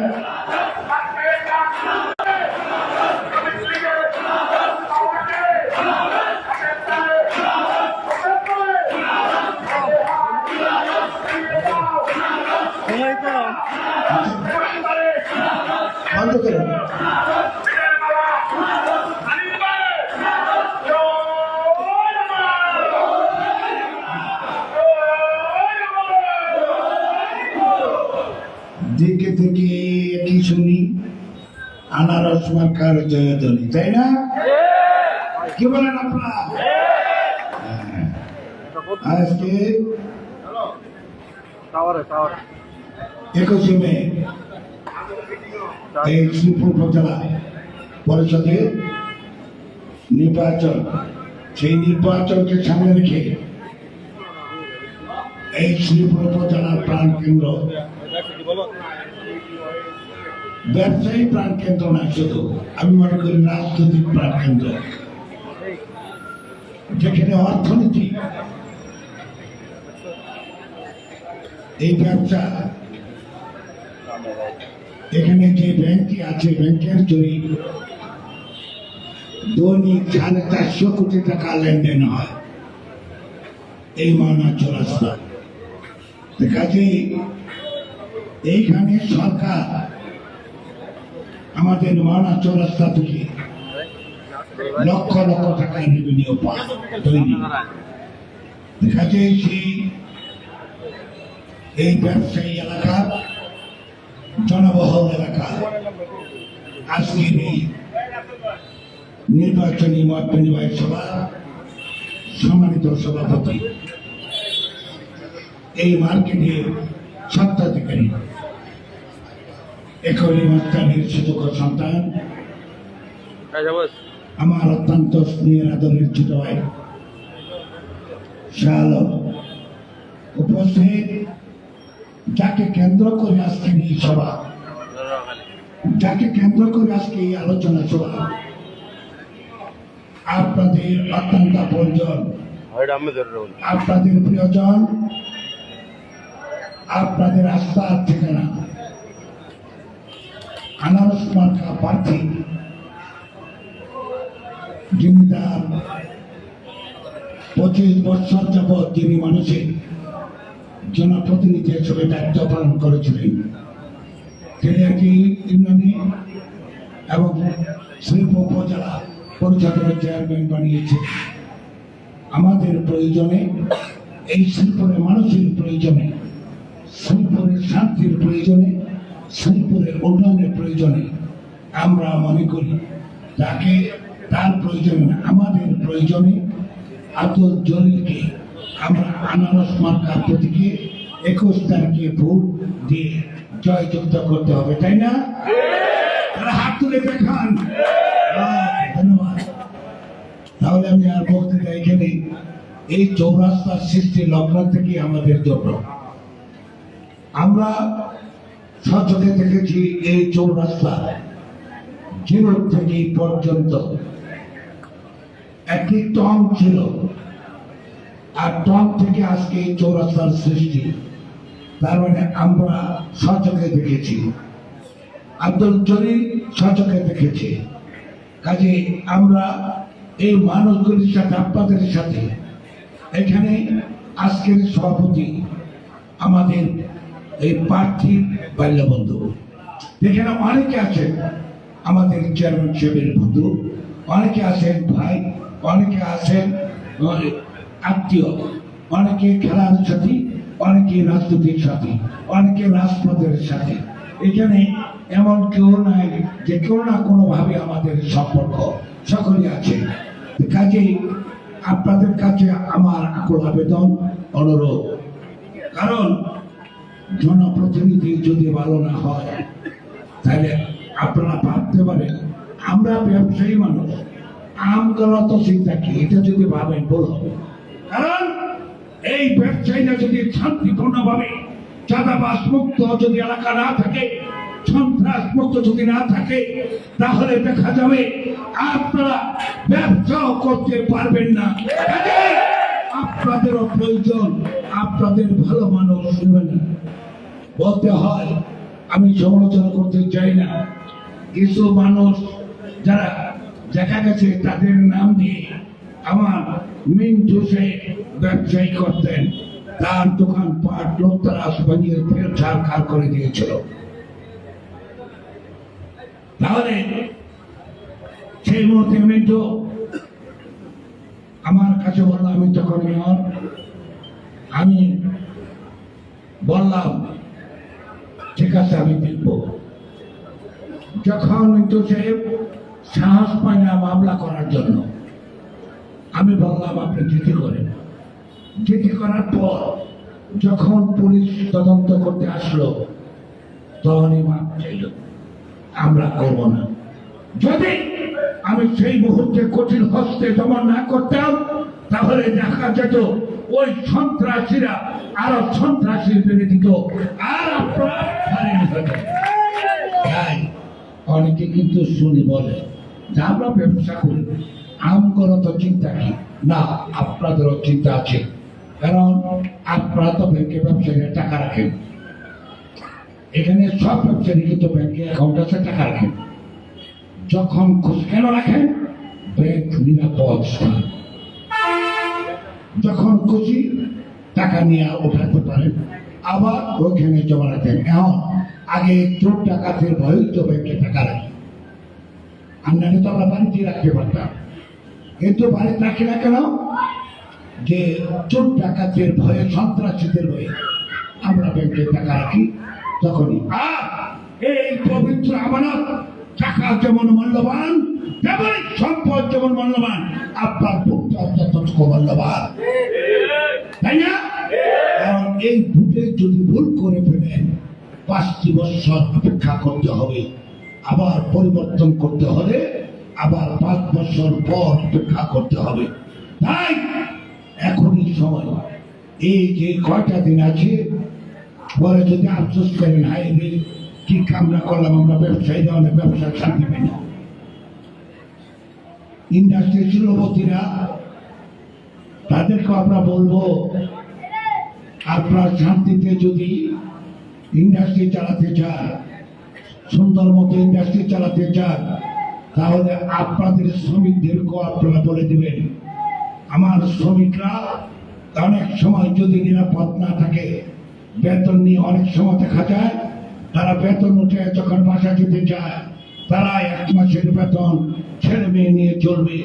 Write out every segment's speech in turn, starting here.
Yeah. আনারস marker জয়ধ্বনি তাই না? কি বলেন আপনারা? হ্যাঁ। আজকে একুশে মে। এই শ্রীপুর উপজেলা পরিষদে নির্বাচন সেই নির্বাচনকে সামনে রেখে এই শ্রীপুর উপজেলার প্রাণ কেন্দ্র ব্যবসায়ী প্রাণ কেন্দ্র না শুধু আমি মনে করি রাজনৈতিক প্রাণ কেন্দ্র যেখানে অর্থনীতি। এই ব্যবসা। এখানে যে ব্যাংকটি আছে, ব্যাংকের জমি। দৈনিক সাড়ে চারশো কোটি টাকা লেনদেন হয়। এই মানাচ রাস্তা। কাজে এইখানে সরকার আমাদের মানাচ রাস্তা থেকে লক্ষ লক্ষ টাকা রেভিনিউ পায় দেখা যায় সেই এই ব্যবসায়ী এলাকা, জনবহল এলাকা। আজকের এই নির্বাচনী মত বিনিময় সভা, সম্মানিত সভাপতি, এই মার্কেটের সত্ত্বাধিকারী একই মাস্টারের সুযোগ্য সন্তান। আমার অত্যন্ত স্নেহের আদরের ছোট ভাই উপস্থিত যাকে কেন্দ্র করে আজকের এই সভা যাকে কেন্দ্র করে আজকে এই আলোচনা সভা আপনাদের অত্যন্ত প্রয়োজন আপনাদের প্রিয়জন আপনাদের আস্থার ঠিকানা। আনারস মার্কা প্রার্থী যিনি তার পঁচিশ বছর যাবৎ যিনি মানুষের জনপ্রতিনিধি হিসেবে দায়িত্ব পালন করেছিলেন, তিনি একটি ইউনিয়নে এবং শিল্প উপজেলা পরিষদের চেয়ারম্যান বানিয়েছে আমাদের প্রয়োজনে, এই শিল্পের মানুষের প্রয়োজনে, শিল্পের শান্তির প্রয়োজনে শিল্পের উন্নয়নের প্রয়োজনে আমরা মনে করি তাকে তার প্রয়োজনে, আমাদের প্রয়োজনে আতর জলিলকে আমরা আনারস মার্কা প্রতীকে একুশ তারিখে ভোট দিয়ে জয়যুক্ত করতে হবে, তাই না? তারা হাত তুলে দেখান। ধন্যবাদ। তাহলে আমি আর বক্তৃতা এখানে, এই চৌরাস্তার সৃষ্টি লগ্ন থেকে আমাদের জন্য আমরা সচকে দেখেছি এই চৌরাস্তা জিরো থেকে পর্যন্ত। একটি টং ছিল। আর টং থেকে আজকে এই চৌরাস্তার সৃষ্টি। তার মানে আমরা সচকে দেখেছি। আব্দুল জলিল সচকে দেখেছি। কাজে আমরা এই মানুষগুলির সাথে, আপনাদের সাথে এখানে আজকের সভাপতি আমাদের এই প্রার্থীর বাল্যবন্ধু। এখানে অনেকে আছেন আমাদের চেয়ারম্যান সাহেবের বন্ধু, অনেকে আছেন ভাই, অনেকে আছেন আত্মীয়, অনেকে খেলার সাথী, অনেকে রাজনৈতিক সাথী, অনেকে রাজপথের সাথে। এখানে এমন কেউ নাই যে কেউ না কোনোভাবে আমাদের সম্পর্ক সকলে আছে। কাজেই আপনাদের কাছে আমার আকুল আবেদন, অনুরোধ। কারণ জনপ্রতিনিধি যদি ভালো না হয় তাহলে আপনারা ভাবতে পারেন, আমরা ব্যবসায়ী মানুষ আমগলত চিন্তা কি? এটা যদি ভাবেন হবে কারণ এই ব্যবসায়ীরা যদি শান্তিপূর্ণভাবে চাঁদাবাস মুক্ত যদি এলাকা না থাকে, সন্ত্রাস মুক্ত যদি না থাকে, তাহলে দেখা যাবে আপনারা ব্যবসাও করতে পারবেন না। আপনাদেরও প্রয়োজন, আপনাদের ভালো মানুষ শুনবেন না। বলতে হয়, আমি সমালোচনা করতে চাই না। কিছু মানুষ যারা দেখা গেছে তাদের নাম দিয়ে আমার মিন্টু সে ব্যবসায়ী করতেন। তার দোকান পাট লোকতারাস বানিয়ে ফের ছাড়খাড় করে দিয়েছিল। তাহলে সেই মুহূর্তে মিন্টু আমার কাছে বললাম আমি তখন আমি বললাম ঠিক আছে আমি দেখব যখন মিন্টু সাহেব সাহস পায় না মামলা করার জন্য, আমি বললাম, আপনি জিতে করেন। জিতে করার পর যখন পুলিশ তদন্ত করতে আসলো, তখনই মাপ চাইল, আমরা করব না। যদি আমি সেই মুহূর্তে কঠিন হস্তে দমন না করতাম, তাহলে দেখা যেত ওই সন্ত্রাসীরা আরও সন্ত্রাসী বেড়ে দিত। আর অনেকে কিন্তু শুনি বলে যে আমরা ব্যবসা করি। আমগর তো চিন্তা কি? না, আপনাদেরও চিন্তা আছে। কারণ আপনারা তো ব্যাংকে ব্যবসায়ীরা টাকা রাখেন। এখানে সব ব্যবসায়ী কিন্তু ব্যাংকে অ্যাকাউন্ট আছে, টাকা রাখেন। যখন খুশি কেন রাখেন? ব্যাংক নিরাপদ স্থান। যখন খুশি টাকা নিয়ে ওঠাতে পারেন আবার ওইখানে জমা রাখেন এখন আগে চোর টাকাতের ভয় তো ব্যাংকে টাকা রাখি। আমরা তো আমরা বাড়িতে রাখতে পারতাম। কিন্তু বাড়িতে রাখি না কেন? যে চোর ডাকাতের ভয়ে, সন্ত্রাসীদের ভয়ে আমরা ব্যাংকে টাকা রাখি। তখনই আর এই পবিত্র আমানত টাকা যেমন মূল্যবান তেমন সম্পদ মূল্যবান আপনার মূল্যবান। তাই না? কারণ এই যদি ভুল করে পাঁচটি বছর অপেক্ষা করতে হবে, আবার পরিবর্তন করতে হলে আবার পাঁচ বছর পর অপেক্ষা করতে হবে। তাই এখনই সময়। এই যে কয়টা দিন আছে, পরে যদি আফসোস কি কামনা করলাম আমরা ব্যবসায়ীরা, অনেক ব্যবসা শান্তি পাই না ইন্ডাস্ট্রি শিল্পপতিরা তাদেরকে আমরা বলব, আপনার শান্তিতে যদি ইন্ডাস্ট্রি চালাতে চান, সুন্দর মতো ইন্ডাস্ট্রি চালাতে চান, তাহলে আপনাদের শ্রমিকদেরকেও আপনারা বলে দিবেন। আমার শ্রমিকরা অনেক সময় যদি নিরাপদ না থাকে, বেতন নিয়ে অনেক সময় দেখা যায়, তারা বেতন উঠে যখন বাসা যেতে চায় তারা এক মাসের বেতন ছেলে মেয়ে নিয়ে চলবে।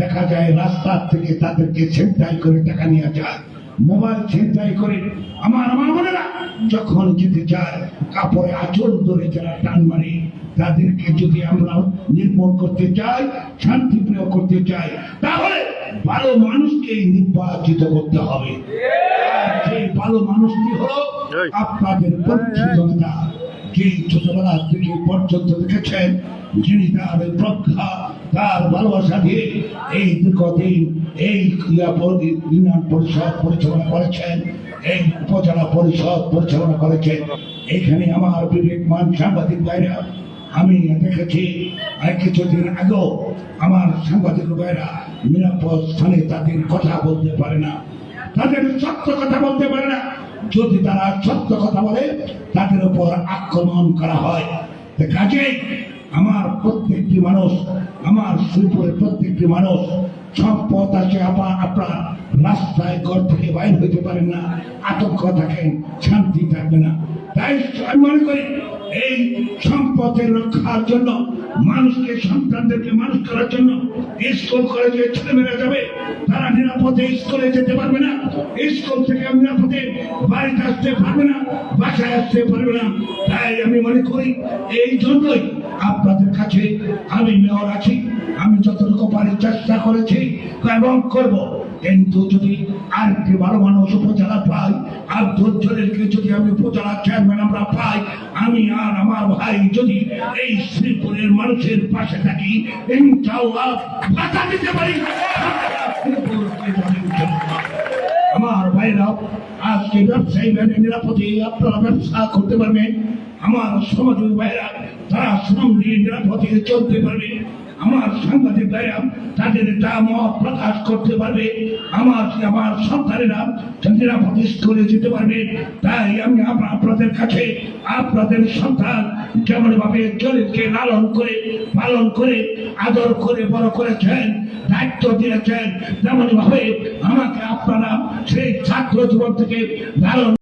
দেখা যায় রাস্তার থেকে তাদেরকে ছিনতাই করে টাকা নিয়ে যায়। মোবাইল ছিনতাই করে আমার বোনেরা যখন যেতে চায় কাপড়ে আচল ধরে যারা টান মারে তাদেরকে যদি আমরা নির্মূল করতে চাই শান্তি প্রিয় করতে চাই তাহলে ভালো মানুষকে নির্বাচিত করতে হবে। সেই ভালো মানুষটি হলো আপনাদের পরিচিত নেতা। দেখেছেন যিনি তার এই পরিষদ করেছেন, এই পরিষদ করেছেন। এখানে আমার বিবেকমান সাংবাদিক ভাইরা, আমি দেখেছি কিছুদিন আগেও আমার সাংবাদিক ভাইরা নিরাপদ স্থানে তাদের কথা বলতে পারে না। তাদের সত্য কথা বলতে পারে না। যদি তারা সত্য কথা বলে, তাদের উপর আক্রমণ করা হয়। কাজেই আমার প্রত্যেকটি মানুষ, আমার শ্রীপুরের প্রত্যেকটি মানুষ সম্পদ আছে আপনার আপনার রাস্তায় ঘর থেকে বাইর হইতে পারেন না আতঙ্ক থাকেন, শান্তি থাকবে না। তাই আমি মনে করি, এই সম্পদের রক্ষার জন্য মানুষকে, সন্তানদেরকে মানুষ করার জন্য স্কুল কলেজে ছেলে ছেলেমেয়েরা যাবে, তারা নিরাপদে স্কুলে যেতে পারবে না। স্কুল থেকে নিরাপদে বাড়িতে আসতে পারবে না, বাসায় আসতে পারবে না। তাই আমি মনে করি এই জন্যই আপনাদের কাছে আমি মেয়র আছি। আমি যতটুকু পারি চেষ্টা করেছি এবং করব। কিন্তু যদি আরেকটি ভালো মানুষ উপজেলা পাই আব্দুল জলিলকে যদি আমি উপজেলা চেয়ারম্যান আমরা পাই, আমি আর আমার ভাই যদি এই শ্রীপুরের মানুষের পাশে থাকি দিতে পারি। আমার ভাইরা আজকে ব্যবসায়ী ব্যাংকের নিরাপদে আপনারা ব্যবসা করতে পারবেন। আমার সমাজের ভাইরা তারা শ্রম দিয়ে নিরাপদে চলতে পারবে। আমার সাংবাদিক ভাইরা তাদের তা মত প্রকাশ করতে পারবে। আমার আমার সন্তানেরা নিরাপদে স্কুলে যেতে পারবে। তাই আমি আপনাদের কাছে আপনাদের সন্তান যেমন ভাবে জলিলকে লালন করে, পালন করে, আদর করে, বড় করেছেন, দায়িত্ব দিয়েছেন তেমন ভাবে আমাকে আপনারা সেই ছাত্র জীবন থেকে লালন